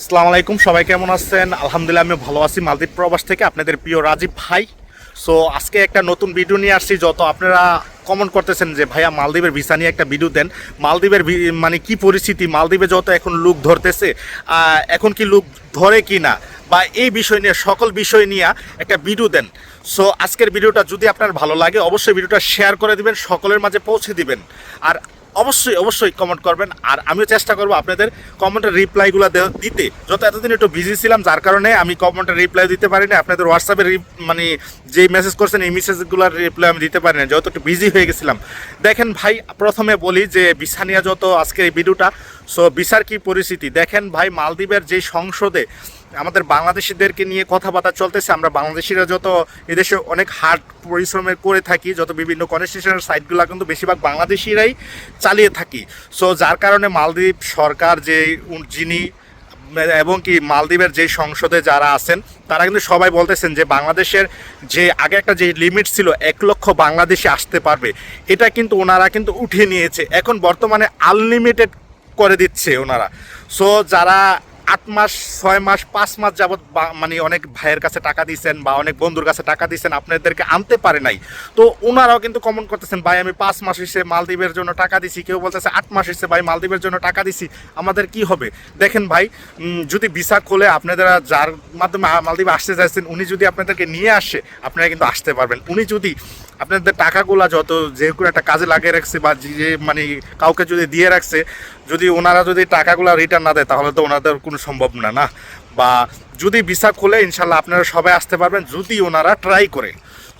আসসালামু আলাইকুম, সবাই কেমন আছেন? আলহামদুলিল্লাহ আমি ভালো আছি। মালদ্বীপ প্রবাস থেকে আপনাদের প্রিয় রাজীব ভাই। সো আজকে একটা নতুন ভিডিও নিয়ে আসছি, যত আপনারা কমেন্ট করতেছেন যে, ভাইয়া, মালদ্বীপের ভিসা নিয়ে একটা ভিডিও দেন। মালদ্বীপের মানে কি পরিস্থিতি? মালদ্বীপে যত এখন লুক ধরতেছে এখন কি লুক ধরে কি না বা এই বিষয় নিয়ে, সকল বিষয় নিয়ে একটা ভিডিও দেন। সো আজকের ভিডিওটা যদি আপনার ভালো লাগে, অবশ্যই ভিডিওটা শেয়ার করে দিবেন, সকলের মাঝে পৌঁছে দিবেন। আর অবশ্যই অবশ্যই কমেন্ট করবেন। আর আমিও চেষ্টা করব আপনাদের কমেন্টের রিপ্লাইগুলো দিতে। যত এতদিন একটু বিজি ছিলাম, যার কারণে আমি কমেন্টের রিপ্লাই দিতে পারিনি। আপনাদের হোয়াটসঅ্যাপে মানে যে মেসেজ করছেন, এই মেসেজগুলোর রিপ্লাই আমি দিতে পারি পারিনি যত একটু বিজি হয়ে গেছিলাম। দেখেন ভাই, প্রথমে বলি যে, বিছানিয়া যত আজকের এই ভিডিওটা সো বিসার কি পরিস্থিতি? দেখেন ভাই, মালদ্বীপের যে সংসদে আমাদের বাংলাদেশিদেরকে নিয়ে কথাবার্তা চলতেছে, আমরা বাংলাদেশিরা যত এদেশে অনেক হার্ড পরিশ্রমের করে থাকি, যত বিভিন্ন কনস্টিটিউশনের সাইটগুলো কিন্তু বেশিরভাগ বাংলাদেশিরাই চালিয়ে থাকি। সো যার কারণে মালদ্বীপ সরকার যে যিনি, এবং কি মালদ্বীপের যে সংসদে যারা আছেন, তারা কিন্তু সবাই বলতেছেন যে বাংলাদেশের যে আগে একটা যে লিমিট ছিল, এক লক্ষ বাংলাদেশি আসতে পারবে, এটা কিন্তু ওনারা কিন্তু উঠিয়ে নিয়েছে। এখন বর্তমানে আনলিমিটেড করে দিচ্ছে ওনারা। সো যারা আট মাস, ছয় মাস, পাঁচ মাস যাবৎ মানে অনেক ভাইয়ের কাছে টাকা দিয়েছেন বা অনেক বন্ধুর কাছে টাকা দিয়েছেন আপনাদেরকে আনতে পারে নাই। তো ওনারাও কিন্তু কমন করতেছেন, ভাই, আমি পাঁচ মাস এসে মালদ্বীপের জন্য টাকা দিছি। কেউ বলতেছে, আট মাস এসে ভাই, মালদ্বীপের জন্য টাকা দিছি, আমাদের কি হবে? দেখেন ভাই যদি ভিসা খোলে আপনারা যার মাধ্যমে মালদ্বীপে আসতে চাইছেন, উনি যদি আপনাদেরকে নিয়ে আসে, আপনারা কিন্তু আসতে পারবেন। উনি যদি আপনাদের টাকাগুলা যত যে কোনো একটা কাজে লাগিয়ে রাখছে বা যে মানে কাউকে যদি দিয়ে রাখছে, যদি ওনারা যদি টাকাগুলো রিটার্ন না দেয়, তাহলে তো ওনাদের কোনো সম্ভব না না? বা যদি ভিসা খুলে, ইনশাল্লাহ আপনারা সবাই আসতে পারবেন, যদি ওনারা ট্রাই করে।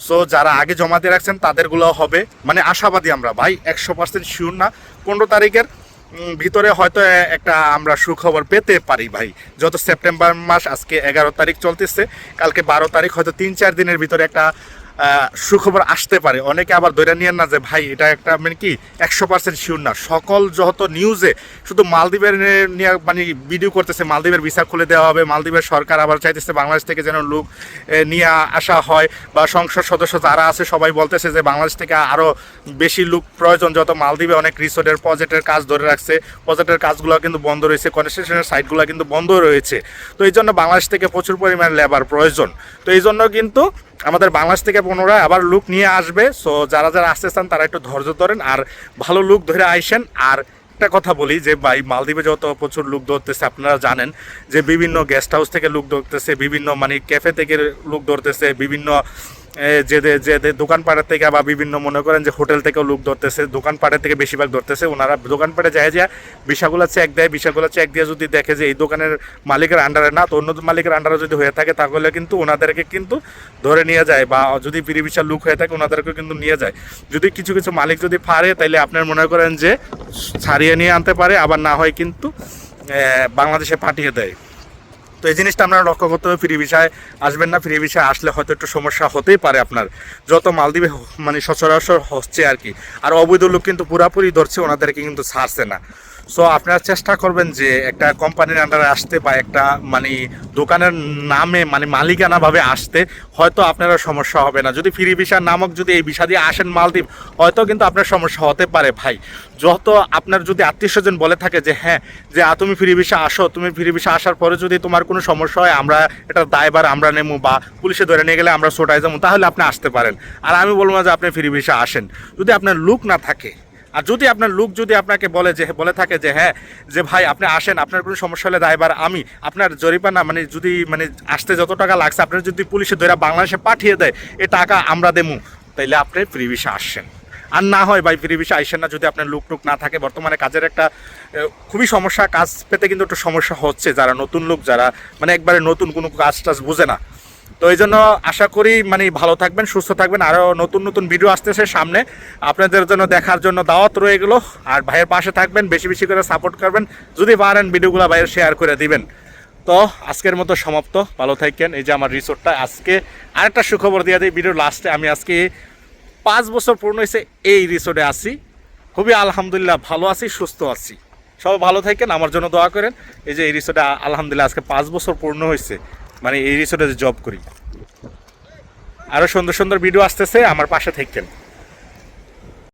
সো যারা আগে জমা দিয়ে রাখছেন, তাদেরগুলো হবে। মানে আশাবাদী আমরা, ভাই, একশো পার্সেন্ট শিওর না। পনেরো তারিখের ভিতরে হয়তো একটা আমরা সুখবর পেতে পারি, ভাই। যত সেপ্টেম্বর মাস, আজকে এগারো তারিখ চলতেছে। কালকে বারো তারিখ, হয়তো তিন চার দিনের ভিতরে একটা সুখবর আসতে পারে। অনেকে আবার ধরে নিয়েন না যে, ভাই, এটা একটা মানে কি, একশো পার্সেন্ট শিওর না। সকল যত নিউজে শুধু মালদ্বীপের নিয়ে মানে ভিডিও করতেছে, মালদ্বীপের ভিসা খুলে দেওয়া হবে, মালদ্বীপের সরকার আবার চাইতেছে বাংলাদেশ থেকে যেন লোক নিয়ে আসা হয় বা সংসদ সদস্য যারা আছে সবাই বলতেছে যে, বাংলাদেশ থেকে আরও বেশি লোক প্রয়োজন। যত মালদ্বীপে অনেক রিসোর্টের প্রজেক্টের কাজ ধরে রাখছে প্রজেক্টের কাজগুলো কিন্তু বন্ধ রয়েছে কনস্ট্রাকশনের সাইটগুলো কিন্তু বন্ধ রয়েছে। তো এই জন্য বাংলাদেশ থেকে প্রচুর পরিমাণ লেবার প্রয়োজন। তো এই জন্য কিন্তু আমাদের বাংলাদেশ থেকে পুনরায় আবার লুক নিয়ে আসবে। সো যারা যারা আসতে চান, তারা একটু ধৈর্য ধরেন। আর ভালো লুক ধরে আইসেন। আর একটা কথা বলি যে, ভাই, মালদ্বীপে যত প্রচুর লুক ধরতেছে, আপনারা জানেন যে, বিভিন্ন গেস্ট হাউস থেকে লুক ধরতেছে, বিভিন্ন মানে ক্যাফে থেকে লুক ধরতেছে, বিভিন্ন যে যে দে- দোকানপাটের থেকে বা বিভিন্ন মনে করেন যে হোটেল থেকেও লুক ধরতেছে দোকানপাটের থেকে বেশিরভাগ ধরতেছে, ওনারা দোকানপাটে যায় যায় বিশাগুলা চেক দেয় বিষাগুলো চেক দিয়ে যদি দেখে যে এই দোকানের মালিকের আন্ডারে না, তো অন্য মালিকের আন্ডারে যদি হয়ে থাকে, তাহলে কিন্তু ওনাদেরকে কিন্তু ধরে নিয়ে যায় বা যদি ফিরি বিশাল লুক হয়ে থাকে ওনাদেরকে কিন্তু নিয়ে যায়। যদি কিছু কিছু মালিক যদি পারে তাইলে আপনার মনে করেন যে ছাড়িয়ে নিয়ে আনতে পারে, আবার না হয় কিন্তু বাংলাদেশে পাঠিয়ে দেয়। তো এই জিনিসটা আপনারা লক্ষ্য করতে হবে, ফ্রি ভিসায় আসবেন না, ফ্রি ভিসায় আসলে হয়তো একটু সমস্যা হতেই পারে আপনার। যত মালদ্বীপে মানে সচরাচর হচ্ছে আর কি। আর অবৈধ লোক কিন্তু পুরাপুরি ধরছে, ওনাদেরকে কিন্তু ছাড়ছে না। সো আপনারা চেষ্টা করবেন যে একটা কোম্পানির আন্ডারে আসতে বা একটা মানে দোকানের নামে মানে মালিকানাভাবে আসতে। হয়তো আপনারা সমস্যা হবে না। যদি ফ্রি ভিসা নামক যদি এই ভিসা দিয়ে আসেন মালদ্বীপ, হয়তো কিন্তু আপনার সমস্যা হতে পারে ভাই। যত আপনার যদি আত্মীয় স্বজন বলে থাকে যে হ্যাঁ যে তুমি ফ্রি ভিসা আসো। তুমি ফ্রি ভিসা আসার পরে যদি তোমার কোনো সমস্যা হয়, আমরা এটা দায়বার আমরা নেব বা পুলিশে ধরে নিয়ে গেলে আমরা সোটাই যাব। তাহলে আপনি আসতে পারেন। আর আমি বলব না যে আপনি ফ্রি ভিসা আসেন। যদি আপনার লুক না থাকে আর যদি আপনার লোক যদি আপনাকে বলে যে, বলে থাকে যে হ্যাঁ যে ভাই আপনি আসেন, আপনার কোনো সমস্যা হলে দায়বার আমি, আপনার জরিমানা মানে যদি মানে আসতে যত টাকা লাগছে, আপনার যদি পুলিশে ধরে বাংলাদেশে পাঠিয়ে দেয়, এ টাকা আমরা দেবো, তাইলে আপনি ফ্রি ভিসা আসছেন। আর না হয় ভাই, ফ্রি ভিসা আইসেন না যদি আপনার লুক টুক না থাকে, বর্তমানে কাজের একটা খুবই সমস্যা, কাজ পেতে কিন্তু একটু সমস্যা হচ্ছে, যারা নতুন লোক, যারা মানে একবারে নতুন কোনো কাজ টাজ বোঝে না। তো এই জন্য আশা করি মানে ভালো থাকবেন, সুস্থ থাকবেন। আরও নতুন নতুন ভিডিও আসতেছে সামনে। আপনাদের জন্য দেখার জন্য দাওয়াত রয়ে গেলো। আর ভাইয়ের পাশে থাকবেন, বেশি বেশি করে সাপোর্ট করবেন। যদি পারেন, ভিডিওগুলো ভাইয়ের শেয়ার করে দিবেন। তো আজকের মতো সমাপ্ত। ভালো থাকেন। এই যে আমার রিসোর্টটা আজকে আরেকটা সুখবর দিয়ে দিই। ভিডিওর লাস্টে আমি আজকে পাঁচ বছর পূর্ণ হয়েছে এই রিসোর্টে আছি। খুবই আলহামদুলিল্লাহ ভালো আছি, সুস্থ আছি। সবাই ভালো থাকেন। আমার জন্য দোয়া করেন। এই যে এই রিসোর্টে আলহামদুলিল্লাহ আজকে পাঁচ বছর পূর্ণ হয়েছে। মানে এই রিসোর্টে জব করি। আরও সুন্দর সুন্দর ভিডিও আসতেছে আমার পাশে থাকেন